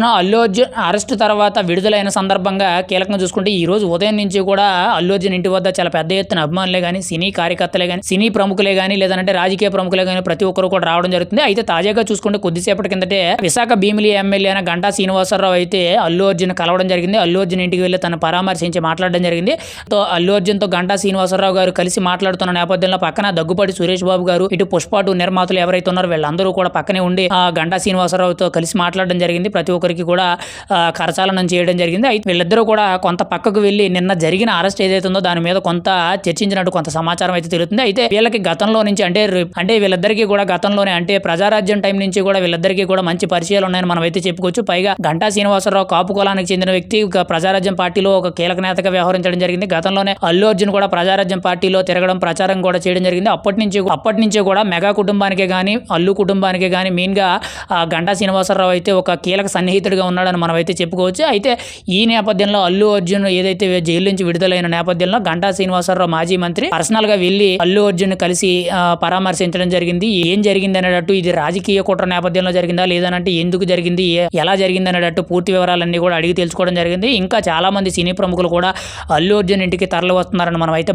Allu Arjun arrest తర్వాత విడుదలైన సందర్భంగా కీలకంగా చూసుకుంటే ఈ రోజు ఉదయం నుంచి కూడా అల్లు అర్జున్ ఇంటి వద్ద చాలా పెద్ద ఎత్తున అభిమానులే కానీ సినీ కార్యకర్తలే కానీ సినీ ప్రముఖులే కానీ లేదంటే రాజకీయ ప్రముఖులే కానీ ప్రతి ఒక్కరు కూడా రావడం జరుగుతుంది. అయితే తాజాగా చూసుకుంటే కొద్దిసేపటి కిందటే విశాఖ భీమిలి ఎమ్మెల్యే అయిన గంటా శ్రీనివాసరావు అయితే అల్లు అర్జున్ కలవడం జరిగింది. అల్లు అర్జున్ ఇంటికి వెళ్ళి తన పరామర్శించి మాట్లాడడం జరిగింది. తో అల్లు అర్జున్తో గంటా శ్రీనివాసరావు గారు కలిసి మాట్లాడుతున్న నేపథ్యంలో పక్కన దగ్గుపాటి సురేష్ బాబు గారు ఇటు పుష్పాటు నిర్మాతలు ఎవరైతే ఉన్నారో వీళ్ళందరూ కూడా పక్కనే ఉండి ఆ గంటా శ్రీనివాసరావుతో కలిసి మాట్లాడడం జరిగింది. ప్రతి ఒకరికి కూడా కరచాలనం చేయడం జరిగింది. అయితే వీళ్ళిద్దరూ కూడా కొంత పక్కకు వెళ్ళి నిన్న జరిగిన అరెస్ట్ ఏదైతే ఉందో దాని మీద కొంత చర్చించినట్టు కొంత సమాచారం అయితే తెలుస్తుంది. అయితే వీళ్ళకి గతంలో నుంచి అంటే అంటే వీళ్ళిద్దరికీ కూడా గతంలోనే అంటే ప్రజారాజ్యం టైం నుంచి కూడా వీళ్ళిద్దరికీ కూడా మంచి పరిచయాలు ఉన్నాయని మనం అయితే చెప్పుకోవచ్చు. పైగా గంటా శ్రీనివాసరావు కాపు కులానికి చెందిన వ్యక్తి ఒక ప్రజారాజ్యం పార్టీలో ఒక కీలక నేతగా వ్యవహరించడం జరిగింది. గతంలోనే అల్లు అర్జున్ కూడా ప్రజారాజ్యం పార్టీలో తిరగడం ప్రచారం కూడా చేయడం జరిగింది. అప్పటి నుంచి అప్పటి నుంచి కూడా మెగా కుటుంబానికే కానీ అల్లు కుటుంబానికే కానీ మెయిన్గా గంటా శ్రీనివాసరావు అయితే ఒక కీలక సన్నిహితుడిగా ఉన్నాడని మనమైతే చెప్పుకోవచ్చు. అయితే ఈ నేపథ్యంలో అల్లు అర్జున్ ఏదైతే జైలు నుంచి విడుదలైన నేపథ్యంలో గంటా శ్రీనివాసరావు మాజీ మంత్రి పర్సనల్గా వెళ్ళి అల్లు అర్జున్ కలిసి పరామర్శించడం జరిగింది. ఏం జరిగింది అనేటట్టు ఇది రాజకీయ కుట్ర నేపథ్యంలో జరిగిందా లేదనంటే ఎందుకు జరిగింది? ఎలా జరిగింది అనేటట్టు పూర్తి వివరాలన్నీ కూడా అడిగి తెలుసుకోవడం జరిగింది. ఇంకా చాలా మంది సినీ ప్రముఖులు కూడా అల్లు అర్జున్ ఇంటికి తరలి వస్తున్నారని మనం అయితే